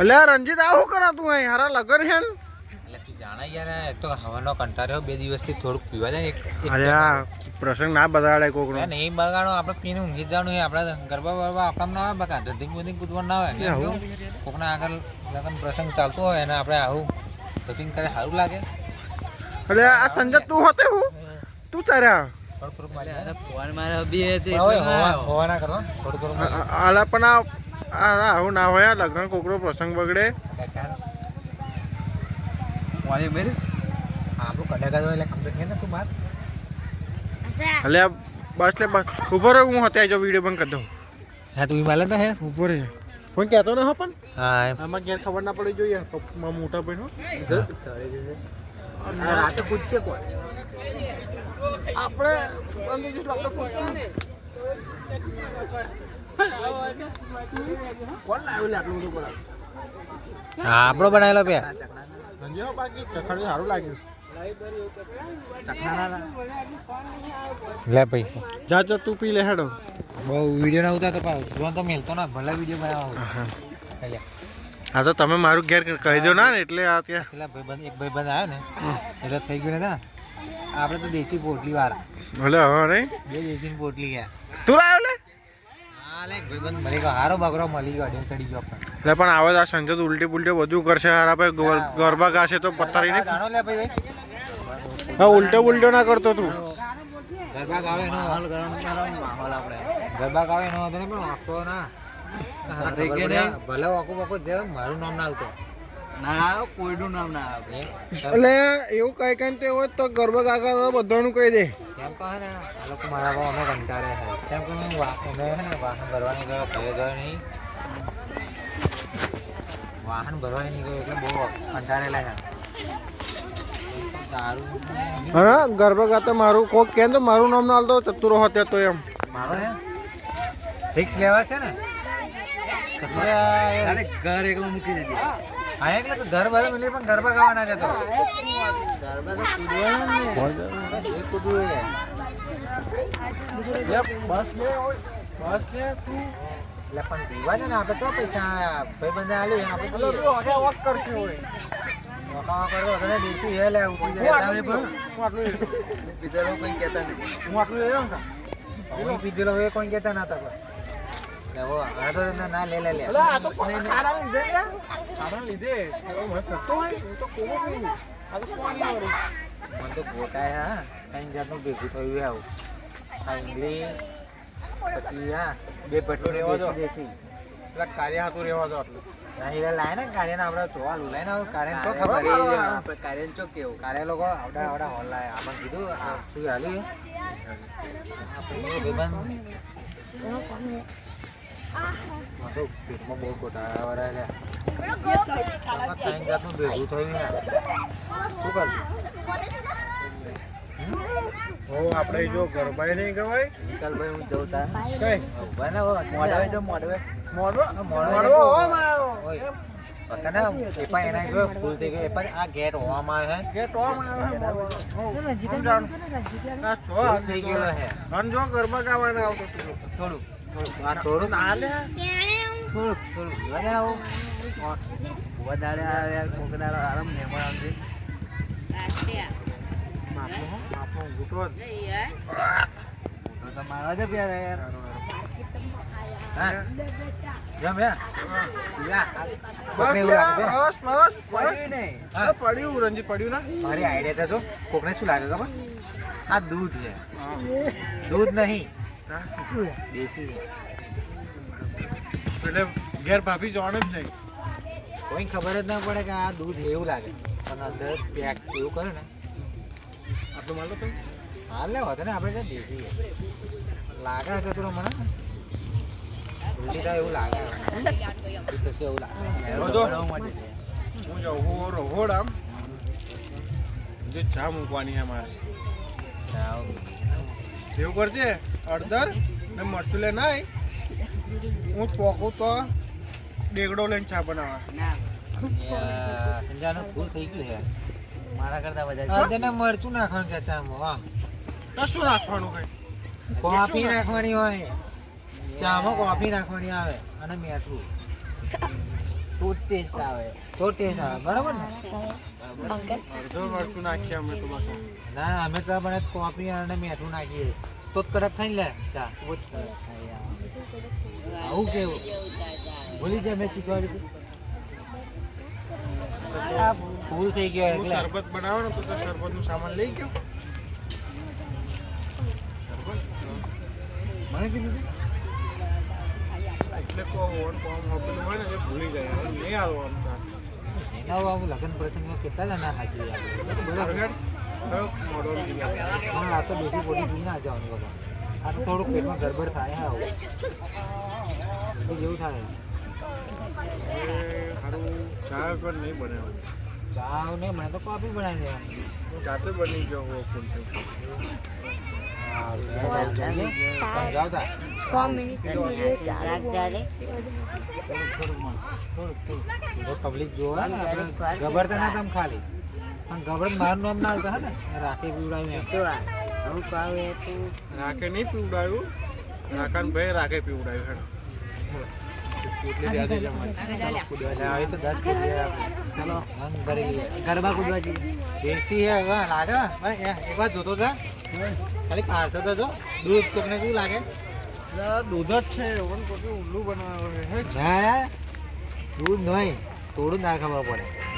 એટલે આ રંજીત આવું કરા તું અહીં? હારા લગન છે એટલે તું જાણે યાર એક તો હવાનો કંટાળ્યો બે દિવસથી થોડુંક પીવા જાય ને અરે આ પ્રસંગ ના બગાડે કોકનો. યાર નહીં બગાડો આપણે પીને ઊંઘી જવાનું છે આપણે ગરબા બરબા આપણા ના આવે બકા ધતિંગ બધિંગ કૂદવાનું ના આવે? કોકના આગળ લગન પ્રસંગ ચાલતો હોય અને આપણે આવું ધતિંગ કરે સારું લાગે. અરે આ સંજય તું હોતે હું? તું તારા? ફોન મારે બી હતી હવે હોવા હોવા ના કરો થોડું પણ આ આવું ના હોય આ લગ્ન કોકરો પ્રસંગ બગડે. ફોન એટલે બસ લે બસ. ઊભો રહે હું હતે જો વીડિયો બંધ કરી દઉં. હા તું માલે તો હે? રહે. પણ કહેતો ન હો પણ. હા એમ. આમાં ઘેર ખબર ના પડી જોઈએ. મોટા ભાઈ રાતે પૂછશે કોણ આપણે લગ્ન પૂછશું. બધું હા આપણો બનાવેલો પે લે ભાઈ. જા જો તું પી લે હેડો. બહુ વીડિયો ના ઉતારતો પાછો. જોન તો મેલતો ના ભલે વીડિયો બનાવો હા તો તમે મારું ઘેર કહી દો ના ને એટલે આ ત્યાં ભાઈ એક ભાઈબંધ આવ્યો ને એટલે થઈ ગયું ને. આપણે તો દેશી પોટલી વાળા. ભલે હા રે બે દેશી પોટલી ગયા તું લાવ્યો લે? હા લે ભાઈબંધ મળી ગયો. હારો બગરો મળી ગયો અડે ચડી ગયો પણ લે પણ આવે આ સંજય તો ઉલટી પુલટી બધું કરશે. હારા ભાઈ ગરબા ગાશે તો પત્તારી ને જાણો લે ભાઈ હા ઉલટો ઉલટો ના કરતો તું. ગરબા ગાવે નો માહોલ ગરમ કરવાનો માહોલ આપણે. ગરબા ગાવે નો હતો ને પણ વાગતો ના. નહીં? ભલે વાકુ વાકું જે મારું નામ ના આવતો. ના કોઈનું નામ ના આવે. એટલે એવું કઈ કઈ તે હોય તો ગર્ભ કાકા તો બધાનું કહી દે. કેમ કહે ને? આ લોકો મારા બાપ અમે કંટાળે છે. કેમ કે હું અમે છે ને વાહન ભરવાની ગયો કયો ગયો નહીં. વાહન ભરવાની નહીં ગયો એટલે બહુ કંટાળેલા છે. હા ગરબા ગાતા મારું કોક કે તો મારું નામ ના આલતો ચતુરો હતો તો એમ. મારો હે? ફિક્સ લેવા છે ને? તો તું ઘર એકલું મૂકી દેજે હા એટલે તો ઘર ભરે મિલી પણ ગરબા ગાવાના જતો ગરબા તો કૂદવાના ને કૂદવું છે બસ લે બસ લે તું એટલે પણ પીવા છે ને આપણે તો પૈસા ભાઈબંધે આલી આપણે એટલે હવે વોક કરશે હોય વખાવા કરવો તો દેશી હે લે ઉઠી જાય આટલું તારે લીધું. પણ. હું આટલું લીધું. કોઈ કહેતા નહીં હું આટલું લઈ ને પીધેલો એ કોઈ કહેતા ના હતા પણ. મને તો ગોટાય હા. કઈ જાતનું ભેગું થયું આવું. આ ઇંગ્લિશ પછી હા બે પટલું રહેવા દો. દેશી એટલે કાર્ય હાથું રહેવા દો આટલું. ના હીરા લાય ને કાર્યને આપણે જોવા લુલાય ને કાર્ય તો ખબર કાર્યન ચોક કેવું? કાર્ય લોકો આવડા આવડા હોલ લાય. આપણે કીધું આ શું હાલ્યું પેટમાં બહુ ગોટાળા વાળા ત્રણ જાતનું ભેગું થયું શું કરશું આપણે જો ગરબાઈ નહીં ગવાય વિશાલભાઈ હું જઉં તા. કઈ ઊભા ને મોડવે જો મોડવે મોડવો થોડું. થોડું આ થોડું ના લે. થોડું થોડું જોવા ને વધારે આવે યાર કોકદાર આરામ મહેમાન આવશે માપનો ગુટો જ. તો તો મારવા પ્યાર યાર. કોકને છે? મારી શું લાગે ખબર? આ દૂધ છે. દૂધ નહીં. છે દેશી એટલે ઘેર ભાભી જોવાનું જ નહીં. કોઈ ખબર જ ના પડે કે આ દૂધ એવું લાગે. પણ અંદર પેક એવું કરે ને. આટલું માલ તો હાલ લે હોતો ને આપણે ત્યાં દેશી લાગે કચરો તો મને. ઉલટી એવું લાગે. થશે એવું લાગે. હું જાઉં. રહોડ આમ. જે ચા મૂકવાની છે મારે. એવું કરજે. અડધર ને મરચું લે નાય હું ચોકું તો ડેગડો લઈને ચા બનાવવા. સંજાનું ફૂલ થઈ ગયું છે. મારા કરતા બધા તેને મરચું નાખવાનું કે ચામાં વાહ. કશું નાખવાનું કઈ? કોફી નાખવાની હોય. ચામાં કોફી નાખવાની આવે અને મેઠું તો ટેસ્ટ આવે. તો ટેસ્ટ આવે. બરાબર ને? અડધો મરચું નાખીએ અમે તો ના અમે તો બને કોફી અને મેઠું નાખીએ. તો જ કડક થઈ લે ચા આવું કેવું? ભૂલી જાય મેં શીખવાડ્યું હતું આ ભૂલ થઈ ગયો હું એટલે. શરબત બનાવો ને તો તો શરબતનું સામાન લઈ ગયો. મને કીધું તું? એટલે કહો ઓન કોમ આપેલું હોય ને એ ભૂલી જાય. હવે નહીં આવવાનું તાર. એના આવું લગ્ન પ્રસંગમાં કેટલા જણા હાજરી આપે? બરાબર. બરાબર કયો મોડો લઈ આવ્યો? પણ આ તો બેસી પોટી પી ના જવાનું બાબા આ તો થોડુંક પેટમાં ગડબડ થાય હા આવું એટલે જેવું થાય એ સારું ચા વગર નહીં બનાવ્યું ચા નહીં મને તો કોફી બનાવી દેવાની હું જાતે બની ગયો હું ફૂલથી સમજાવતા છ મિનિટ વીડિયો ચાલુ હોય. પબ્લિક જોવે ને આપણે ગબર તો ના તમ ખાલી પણ ગબર મારું નામ ના આવતા હે ને રાખી પીવડાવ્યું તું રાખે નહીં પીવડાયું રાકાન ભાઈ રાખે પીવડાયું હેડ. તો. ગરબા કૂદવા જઈએ. દેશી હે લાગે એ- એક વાર જોતો હતા ખાલી પારસો તો જો. દૂધ તમને કેવું લાગે? દૂધ જ છે. ઓન કોઈ ઉલ્લુ બનાવ્યો હે દૂધ નહીં. થોડું ના ખબર પડે.